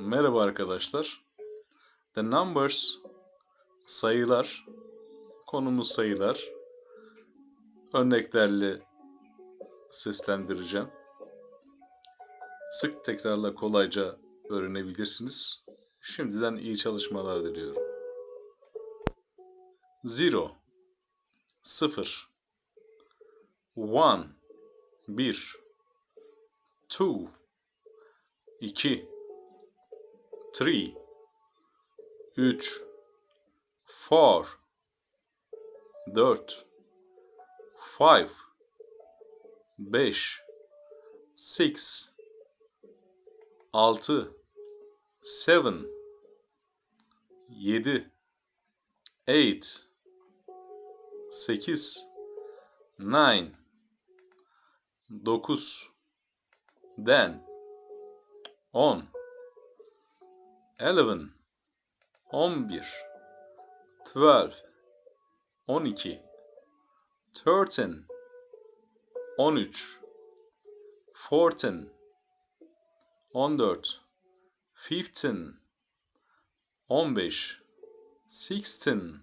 Merhaba arkadaşlar. The numbers sayılar. Konumuz sayılar. Örneklerle seslendireceğim. Sık tekrarla kolayca öğrenebilirsiniz. Şimdiden iyi çalışmalar diliyorum. Zero sıfır one bir two iki three, üç, four, dört, five, beş, six, altı, seven, yedi, eight, sekiz, nine, dokuz, ten, on, eleven, on bir, twelve, on iki, thirteen, on üç, fourteen, on dört, fifteen, on beş, sixteen,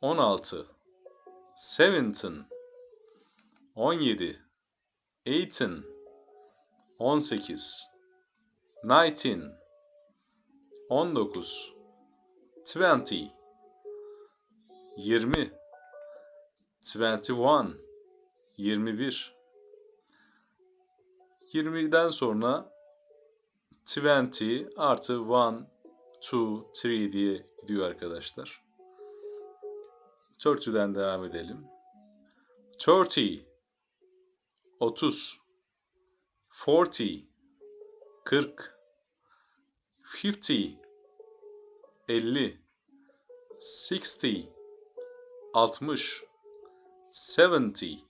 on altı, seventeen, on yedi, eighteen, on sekiz, nineteen, 19 20 20 21 21 20'den sonra 20 artı 1 2 3 diye gidiyor arkadaşlar. 30'den devam edelim. 30 30 40 40 50 50 60 60 70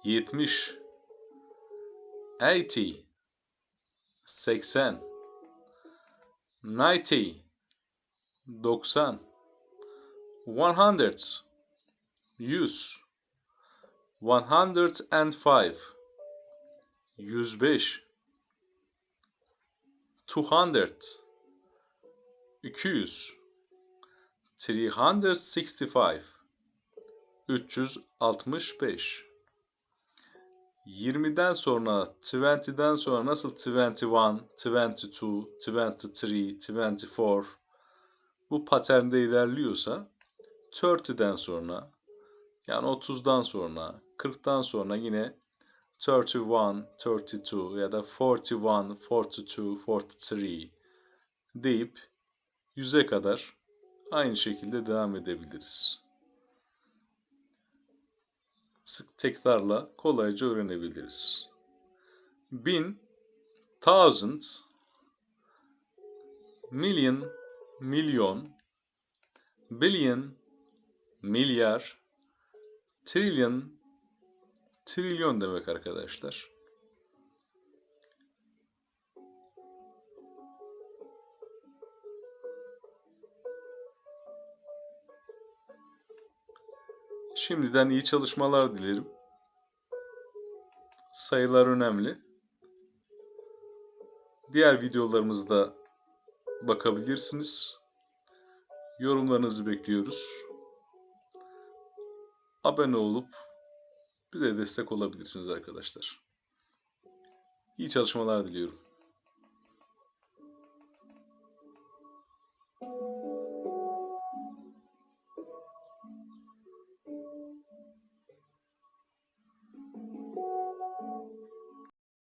70 80 80 90 90 100 100 105 105 200 200 365 365 20'den sonra 20'den sonra nasıl 21, 22, 23, 24 bu paternde ilerliyorsa 30'den sonra yani 30'dan sonra 40'tan sonra yine 31, 32 ya da 41, 42, 43 deyip 100'e kadar aynı şekilde devam edebiliriz. Sık tekrarla kolayca öğrenebiliriz. Bin, thousand, million, milyon, billion, milyar, trillion, trilyon demek arkadaşlar. Şimdiden iyi çalışmalar dilerim. Sayılar önemli. Diğer videolarımızda bakabilirsiniz. Yorumlarınızı bekliyoruz. Abone olup bize destek olabilirsiniz arkadaşlar. İyi çalışmalar diliyorum.